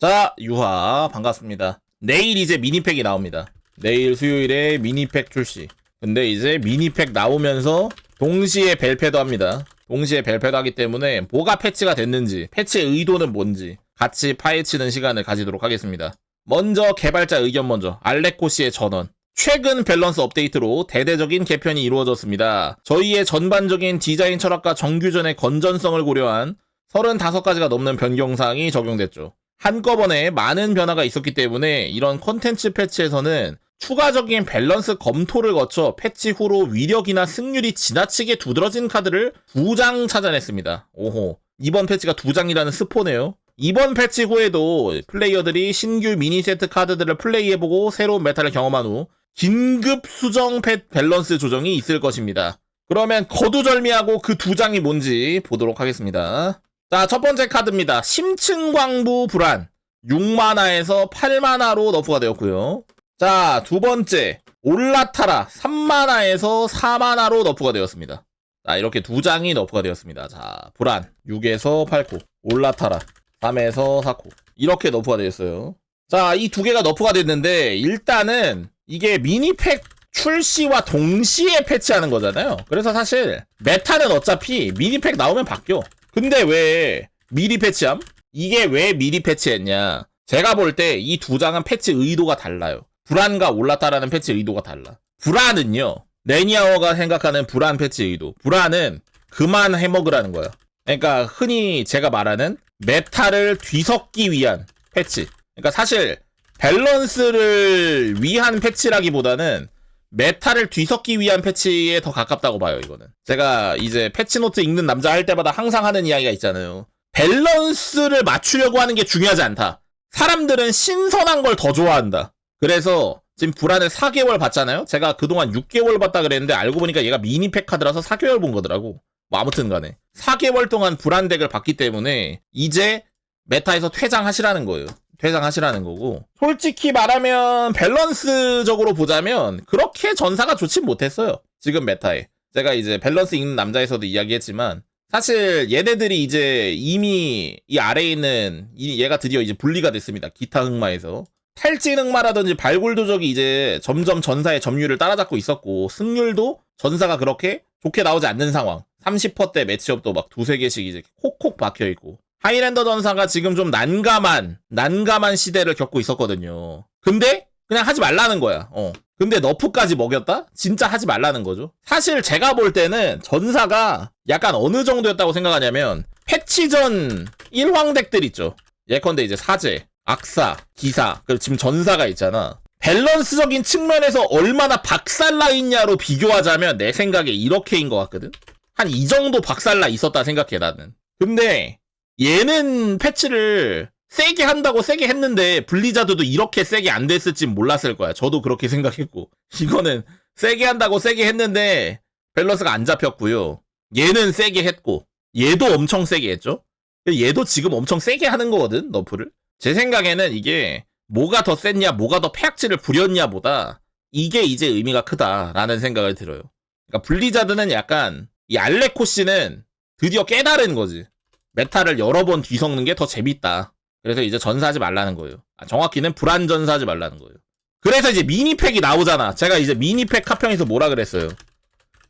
자, 유하 반갑습니다. 내일 이제 미니팩이 나옵니다. 내일 수요일에 미니팩 출시. 근데 이제 미니팩 나오면서 동시에 벨패도 합니다. 동시에 벨패도 하기 때문에 뭐가 패치가 됐는지, 패치의 의도는 뭔지 같이 파헤치는 시간을 가지도록 하겠습니다. 먼저 개발자 의견 먼저 알레코 씨의 전원. 최근 밸런스 업데이트로 대대적인 개편이 이루어졌습니다. 저희의 전반적인 디자인 철학과 정규전의 건전성을 고려한 35가지가 넘는 변경사항이 적용됐죠. 한꺼번에 많은 변화가 있었기 때문에 이런 컨텐츠 패치에서는 추가적인 밸런스 검토를 거쳐 패치 후로 위력이나 승률이 지나치게 두드러진 카드를 두 장 찾아냈습니다. 오호. 이번 패치가 두 장이라는 스포네요. 이번 패치 후에도 플레이어들이 신규 미니 세트 카드들을 플레이해보고 새로운 메타를 경험한 후 긴급 수정 펫 밸런스 조정이 있을 것입니다. 그러면 거두절미하고 그 두 장이 뭔지 보도록 하겠습니다. 자, 첫 번째 카드입니다. 심층광부 불안. 6만화에서 8만화로 너프가 되었고요. 자, 두 번째. 올라타라. 3만화에서 4만화로 너프가 되었습니다. 자, 이렇게 두 장이 너프가 되었습니다. 자, 불안. 6에서 8코. 올라타라. 3에서 4코. 이렇게 너프가 되었어요. 자, 이 두 개가 너프가 됐는데, 일단은 이게 미니팩 출시와 동시에 패치하는 거잖아요. 그래서 사실 메타는 어차피 미니팩 나오면 바뀌어. 근데 왜 미리 패치함? 이게 왜 미리 패치했냐? 제가 볼 때 이 두 장은 패치 의도가 달라요. 불안과 올랐다라는 패치 의도가 달라. 불안은요. 레니아워가 생각하는 불안 패치 의도. 불안은 그만 해먹으라는 거야. 그러니까 흔히 제가 말하는 메타를 뒤섞기 위한 패치. 그러니까 사실 밸런스를 위한 패치라기보다는 메타를 뒤섞기 위한 패치에 더 가깝다고 봐요, 이거는. 제가 이제 패치노트 읽는 남자 할 때마다 항상 하는 이야기가 있잖아요. 밸런스를 맞추려고 하는 게 중요하지 않다. 사람들은 신선한 걸 더 좋아한다. 그래서 지금 불안을 4개월 봤잖아요? 제가 그동안 6개월 봤다 그랬는데 알고 보니까 얘가 미니팩 카드라서 4개월 본 거더라고. 뭐 아무튼 간에. 4개월 동안 불안 덱을 봤기 때문에 이제 메타에서 퇴장하시라는 거예요. 퇴장하시라는 거고. 솔직히 말하면 밸런스적으로 보자면 그렇게 전사가 좋진 못했어요. 지금 메타에. 제가 이제 밸런스 읽는 남자에서도 이야기했지만 사실 얘네들이 이제 이미 이 아래에 있는 이 얘가 드디어 이제 분리가 됐습니다. 기타 흑마에서. 탈진 흑마라든지 발굴 도적이 이제 점점 전사의 점유율을 따라잡고 있었고 승률도 전사가 그렇게 좋게 나오지 않는 상황. 30%대 매치업도 막 두세 개씩 이제 콕콕 박혀 있고. 하이랜더 전사가 지금 좀 난감한 난감한 시대를 겪고 있었거든요. 근데 그냥 하지 말라는 거야. 어. 근데 너프까지 먹였다? 진짜 하지 말라는 거죠. 사실 제가 볼 때는 전사가 약간 어느 정도였다고 생각하냐면 패치 전 1황덱들 있죠. 예컨대 이제 사제, 악사, 기사, 그리고 지금 전사가 있잖아. 밸런스적인 측면에서 얼마나 박살나 있냐로 비교하자면 내 생각에 이렇게인 것 같거든. 한 이 정도 박살나 있었다 생각해 나는. 근데 얘는 패치를 세게 한다고 세게 했는데 블리자드도 이렇게 세게 안 됐을진 몰랐을 거야. 저도 그렇게 생각했고 이거는 세게 한다고 세게 했는데 밸런스가 안 잡혔고요. 얘는 세게 했고 얘도 엄청 세게 했죠. 얘도 지금 엄청 세게 하는 거거든 너프를. 제 생각에는 이게 뭐가 더 셌냐, 뭐가 더 폐악질을 부렸냐보다 이게 이제 의미가 크다라는 생각을 들어요. 그러니까 블리자드는 약간 이 알레코 씨는 드디어 깨달은 거지. 메타를 여러 번 뒤섞는 게 더 재밌다. 그래서 이제 전사하지 말라는 거예요. 아, 정확히는 불안 전사하지 말라는 거예요. 그래서 이제 미니팩이 나오잖아. 제가 이제 미니팩 카평에서 뭐라 그랬어요.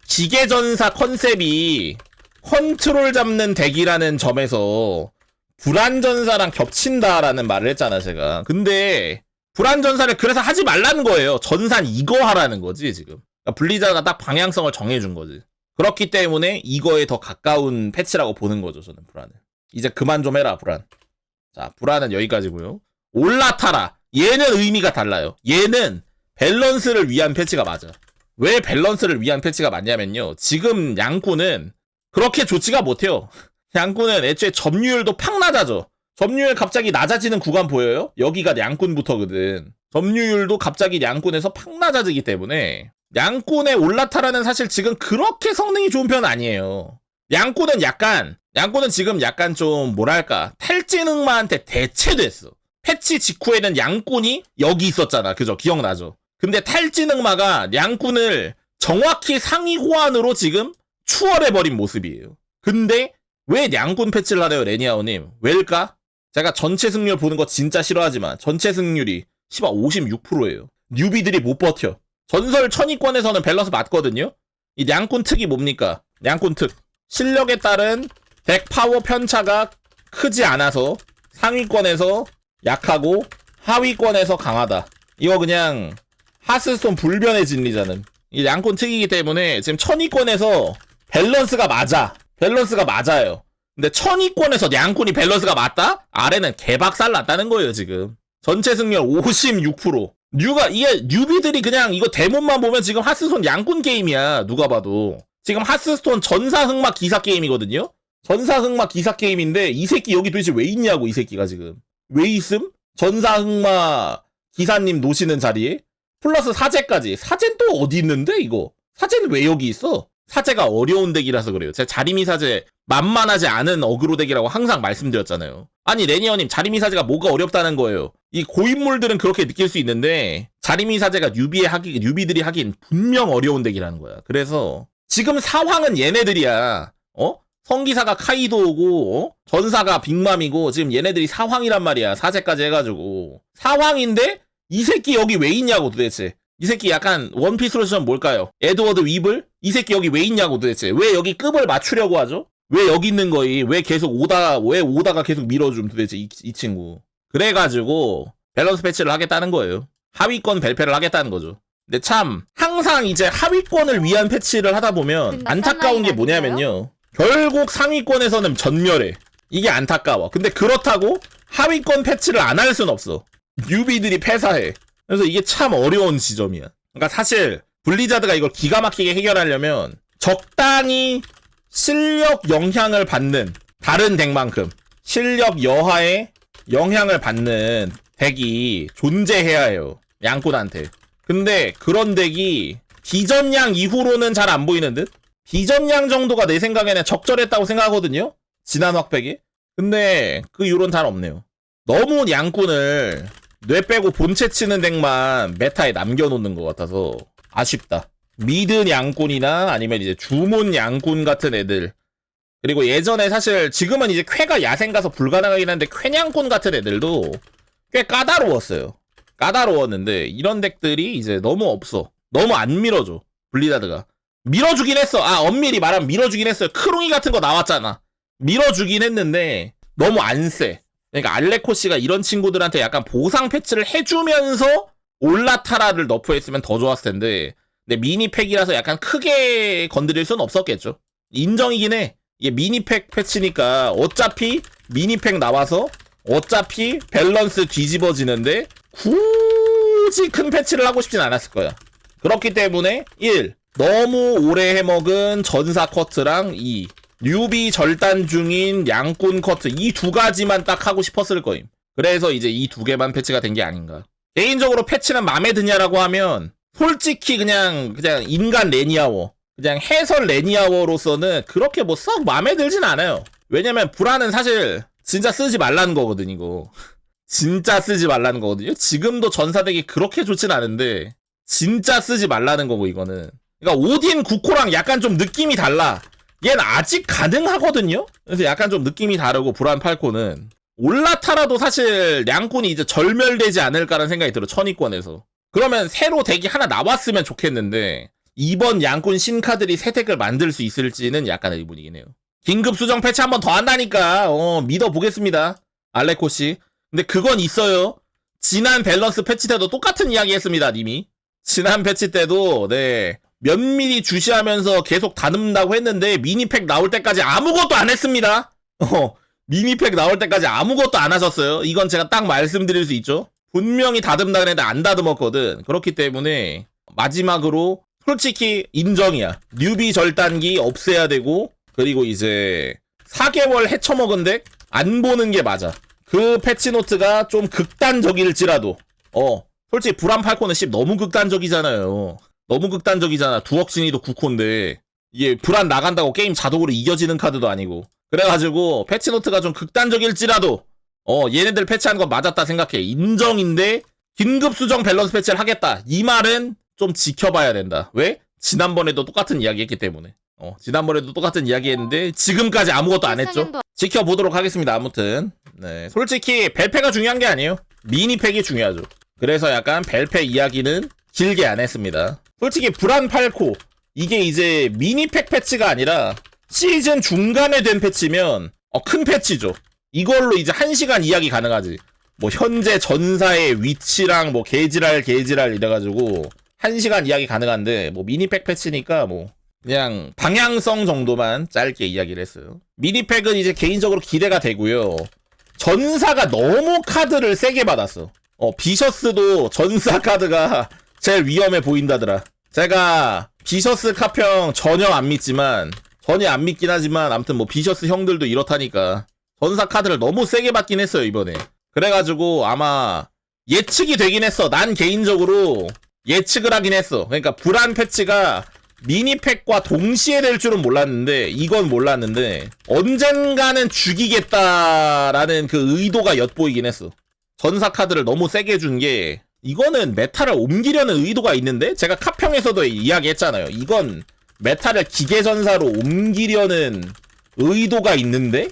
기계 전사 컨셉이 컨트롤 잡는 덱이라는 점에서 불안 전사랑 겹친다라는 말을 했잖아, 제가. 근데, 불안 전사를 그래서 하지 말라는 거예요. 전산 이거 하라는 거지, 지금. 그러니까 블리자가 딱 방향성을 정해준 거지. 그렇기 때문에 이거에 더 가까운 패치라고 보는 거죠, 저는 불안을. 이제 그만 좀 해라, 불안. 자, 불안은 여기까지고요 올라타라. 얘는 의미가 달라요. 얘는 밸런스를 위한 패치가 맞아. 왜 밸런스를 위한 패치가 맞냐면요. 지금 양꾼은 그렇게 좋지가 못해요. 양꾼은 애초에 점유율도 팍 낮아져. 점유율 갑자기 낮아지는 구간 보여요? 여기가 양꾼부터거든. 점유율도 갑자기 양꾼에서 팍 낮아지기 때문에 양꾼의 올라타라는 사실 지금 그렇게 성능이 좋은 편은 아니에요. 양꾼은 약간 양꾼은 지금 약간 좀 뭐랄까 탈진흑마한테 대체됐어. 패치 직후에는 양꾼이 여기 있었잖아. 그죠? 기억나죠? 근데 탈진흑마가 양꾼을 정확히 상위 호환으로 지금 추월해버린 모습이에요. 근데 왜 양꾼 패치를 하래요, 레니아오님? 왜일까? 제가 전체 승률 보는 거 진짜 싫어하지만 전체 승률이 씨발 56%예요. 뉴비들이 못 버텨. 전설 천위권에서는 밸런스 맞거든요. 이 냥꾼 특이 뭡니까? 냥꾼 특. 실력에 따른 덱 파워 편차가 크지 않아서 상위권에서 약하고 하위권에서 강하다. 이거 그냥 하스스톤 불변의 진리자는 이 양권 특이기 때문에 지금 천위권에서 밸런스가 맞아. 밸런스가 맞아요. 근데 천위권에서 양꾼이 밸런스가 맞다? 아래는 개박살 났다는 거예요, 지금. 전체 승률 56%. 뉴가, 이게 뉴비들이 그냥 이거 데몬만 보면 지금 하스스톤 양꾼 게임이야, 누가 봐도. 지금 하스스톤 전사 흑막 기사 게임이거든요? 전사 흑막 기사 게임인데 이 새끼 여기 도대체 왜 있냐고, 이 새끼가 지금. 왜 있음? 전사 흑막 기사님 노시는 자리에? 플러스 사제까지. 사제는 또 어디 있는데, 이거? 사제는 왜 여기 있어? 사제가 어려운 덱이라서 그래요. 제가 자리미 사제 만만하지 않은 어그로 덱이라고 항상 말씀드렸잖아요. 아니, 레니어님, 자리미 사제가 뭐가 어렵다는 거예요. 이 고인물들은 그렇게 느낄 수 있는데, 자리미 사제가 뉴비에 하기, 뉴비들이 하긴 분명 어려운 덱이라는 거야. 그래서, 지금 상황은 얘네들이야. 어? 성기사가 카이도고, 어? 전사가 빅맘이고, 지금 얘네들이 사황이란 말이야. 사제까지 해가지고. 사황인데, 이 새끼 여기 왜 있냐고 도대체. 이 새끼 약간 원피스로 치면 뭘까요? 에드워드 위블? 이 새끼 여기 왜 있냐고 도대체. 왜 여기 급을 맞추려고 하죠? 왜 여기 있는 거이? 왜 계속 오다, 왜 오다가 계속 밀어줌 도대체 이, 이 친구. 그래가지고 밸런스 패치를 하겠다는 거예요. 하위권 벨패를 하겠다는 거죠. 근데 참 항상 이제 하위권을 위한 패치를 하다 보면 안타까운 게 뭐냐면요. 결국 상위권에서는 전멸해. 이게 안타까워. 근데 그렇다고 하위권 패치를 안 할 순 없어. 뉴비들이 패사해. 그래서 이게 참 어려운 지점이야. 그러니까 사실 블리자드가 이걸 기가 막히게 해결하려면 적당히 실력 영향을 받는 다른 덱만큼 실력 여하에 영향을 받는 덱이 존재해야 해요. 양꾼한테. 근데 그런 덱이 비전양 이후로는 잘 안 보이는 듯? 비전양 정도가 내 생각에는 적절했다고 생각하거든요? 지난 확백이? 근데 그 이후로는 잘 없네요. 너무 양꾼을 뇌 빼고 본체 치는 덱만 메타에 남겨놓는 것 같아서 아쉽다. 미드 양꾼이나 아니면 이제 주문 양꾼 같은 애들 그리고 예전에 사실 지금은 이제 쾌가 야생 가서 불가능하긴 한데 쾌냥꾼 같은 애들도 꽤 까다로웠어요. 까다로웠는데 이런 덱들이 이제 너무 없어. 너무 안 밀어줘. 블리자드가. 밀어주긴 했어. 아 엄밀히 말하면 밀어주긴 했어요. 크롱이 같은 거 나왔잖아. 밀어주긴 했는데 너무 안 세. 그러니까 알레코 씨가 이런 친구들한테 약간 보상 패치를 해주면서 올라타라를 너프했으면 더 좋았을 텐데 근데 미니팩이라서 약간 크게 건드릴 순 없었겠죠. 인정이긴 해. 이게 미니팩 패치니까 어차피 미니팩 나와서 어차피 밸런스 뒤집어지는데 굳이 큰 패치를 하고 싶진 않았을 거야. 그렇기 때문에 1. 너무 오래 해먹은 전사 커트랑 2. 뉴비 절단 중인 양꾼 커트 이 두 가지만 딱 하고 싶었을 거임. 그래서 이제 이 두 개만 패치가 된 게 아닌가. 개인적으로 패치는 마음에 드냐라고 하면 솔직히 그냥 그냥 인간 레니아워 그냥 해설 레니아워로서는 그렇게 뭐 썩 마음에 들진 않아요. 왜냐면 불안은 사실 진짜 쓰지 말라는 거거든 이거. 진짜 쓰지 말라는 거거든요. 지금도 전사덱이 그렇게 좋진 않은데 진짜 쓰지 말라는 거고 이거는. 그러니까 오딘 구코랑 약간 좀 느낌이 달라. 얘는 아직 가능하거든요. 그래서 약간 좀 느낌이 다르고 불안 팔코는 올라타라도 사실 양꾼이 이제 절멸되지 않을까라는 생각이 들어 천위권에서. 그러면 새로 덱이 하나 나왔으면 좋겠는데 이번 양꾼 신카들이 새 덱을 만들 수 있을지는 약간 의문이긴 해요. 긴급 수정 패치 한 번 더 한다니까 어 믿어 보겠습니다. 알레코 씨. 근데 그건 있어요. 지난 밸런스 패치 때도 똑같은 이야기 했습니다, 님이. 지난 패치 때도, 네. 면밀히 주시하면서 계속 다듬는다고 했는데, 미니팩 나올 때까지 아무것도 안 했습니다. 어, 미니팩 나올 때까지 아무것도 안 하셨어요. 이건 제가 딱 말씀드릴 수 있죠. 분명히 다듬다 그랬는데 안 다듬었거든. 그렇기 때문에, 마지막으로, 솔직히 인정이야. 뉴비 절단기 없애야 되고, 그리고 이제, 4개월 헤쳐먹은 덱? 안 보는 게 맞아. 그 패치노트가 좀 극단적일지라도 어 솔직히 불안 팔코는 10 너무 극단적이잖아요 너무 극단적이잖아 두억신이도 9코인데 이게 불안 나간다고 게임 자동으로 이겨지는 카드도 아니고 그래가지고 패치노트가 좀 극단적일지라도 어 얘네들 패치하는 건 맞았다 생각해 인정인데 긴급 수정 밸런스 패치를 하겠다 이 말은 좀 지켜봐야 된다 왜? 지난번에도 똑같은 이야기 했기 때문에 어, 지난번에도 똑같은 이야기 했는데 지금까지 아무것도 안 했죠. 지켜보도록 하겠습니다. 아무튼 네, 솔직히 벨페가 중요한 게 아니에요. 미니팩이 중요하죠. 그래서 약간 벨페 이야기는 길게 안 했습니다. 솔직히 불안 팔코 이게 이제 미니팩 패치가 아니라 시즌 중간에 된 패치면 어, 큰 패치죠. 이걸로 이제 한 시간 이야기 가능하지. 뭐 현재 전사의 위치랑 뭐 개지랄 개지랄 이래가지고 한 시간 이야기 가능한데 뭐 미니팩 패치니까 뭐 그냥 방향성 정도만 짧게 이야기를 했어요. 미니팩은 이제 개인적으로 기대가 되고요. 전사가 너무 카드를 세게 받았어. 어, 비셔스도 전사 카드가 제일 위험해 보인다더라. 제가 비셔스 카평 전혀 안 믿지만 전혀 안 믿긴 하지만 아무튼 뭐 비셔스 형들도 이렇다니까 전사 카드를 너무 세게 받긴 했어요 이번에. 그래가지고 아마 예측이 되긴 했어. 난 개인적으로 예측을 하긴 했어. 그러니까 불안 패치가 미니팩과 동시에 될 줄은 몰랐는데 이건 몰랐는데 언젠가는 죽이겠다라는 그 의도가 엿보이긴 했어. 전사 카드를 너무 세게 준 게 이거는 메타를 옮기려는 의도가 있는데 제가 카평에서도 이야기했잖아요. 이건 메타를 기계 전사로 옮기려는 의도가 있는데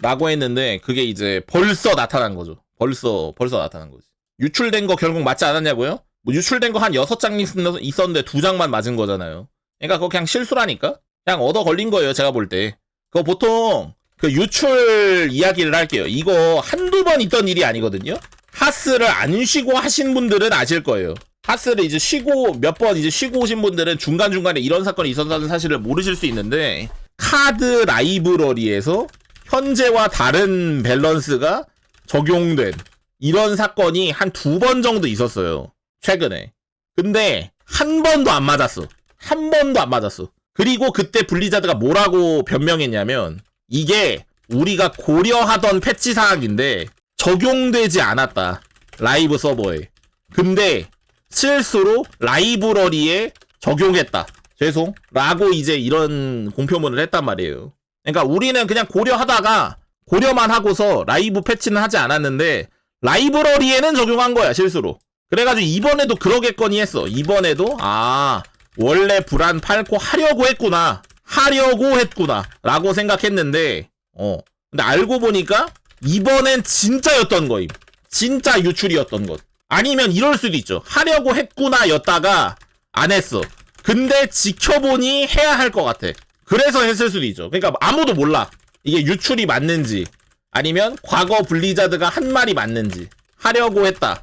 라고 했는데 그게 이제 벌써 나타난 거죠. 벌써 벌써 나타난 거지. 유출된 거 결국 맞지 않았냐고요? 뭐 유출된 거 한 6장 있었는데 2장만 맞은 거잖아요. 그러니까 그거 그냥 실수라니까? 그냥 얻어 걸린 거예요, 제가 볼 때. 그거 보통 그 유출 이야기를 할게요. 이거 한두 번 있던 일이 아니거든요? 하스를 안 쉬고 하신 분들은 아실 거예요. 하스를 이제 쉬고, 몇 번 이제 쉬고 오신 분들은 중간중간에 이런 사건이 있었다는 사실을 모르실 수 있는데, 카드 라이브러리에서 현재와 다른 밸런스가 적용된 이런 사건이 한 두 번 정도 있었어요. 최근에. 근데 한 번도 안 맞았어. 한 번도 안 맞았어. 그리고 그때 블리자드가 뭐라고 변명했냐면 이게 우리가 고려하던 패치 사항인데 적용되지 않았다. 라이브 서버에. 근데 실수로 라이브러리에 적용했다. 죄송. 라고 이제 이런 공표문을 했단 말이에요. 그러니까 우리는 그냥 고려하다가 고려만 하고서 라이브 패치는 하지 않았는데 라이브러리에는 적용한 거야 실수로. 그래가지고 이번에도 그러겠거니 했어. 이번에도 아 원래 불안 팔고 하려고 했구나. 하려고 했구나. 라고 생각했는데 어 근데 알고 보니까 이번엔 진짜였던 거임. 진짜 유출이었던 것. 아니면 이럴 수도 있죠. 하려고 했구나 였다가 안 했어. 근데 지켜보니 해야 할 것 같아. 그래서 했을 수도 있죠. 그러니까 아무도 몰라. 이게 유출이 맞는지 아니면 과거 블리자드가 한 말이 맞는지 하려고 했다.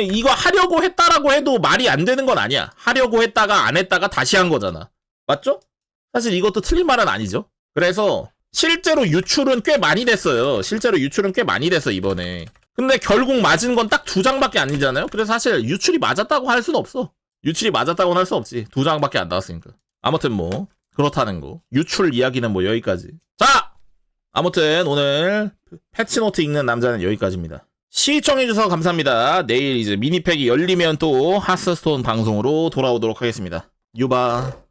이거 하려고 했다라고 해도 말이 안 되는 건 아니야. 하려고 했다가 안 했다가 다시 한 거잖아. 맞죠? 사실 이것도 틀린 말은 아니죠. 그래서 실제로 유출은 꽤 많이 됐어요. 실제로 유출은 꽤 많이 됐어 이번에. 근데 결국 맞은 건 딱 두 장밖에 아니잖아요. 그래서 사실 유출이 맞았다고 할 수는 없어. 유출이 맞았다고는 할 수 없지. 두 장밖에 안 나왔으니까. 아무튼 뭐 그렇다는 거. 유출 이야기는 뭐 여기까지. 자, 아무튼 오늘 패치노트 읽는 남자는 여기까지입니다. 시청해주셔서 감사합니다. 내일 이제 미니팩이 열리면 또 하스스톤 방송으로 돌아오도록 하겠습니다. 유바.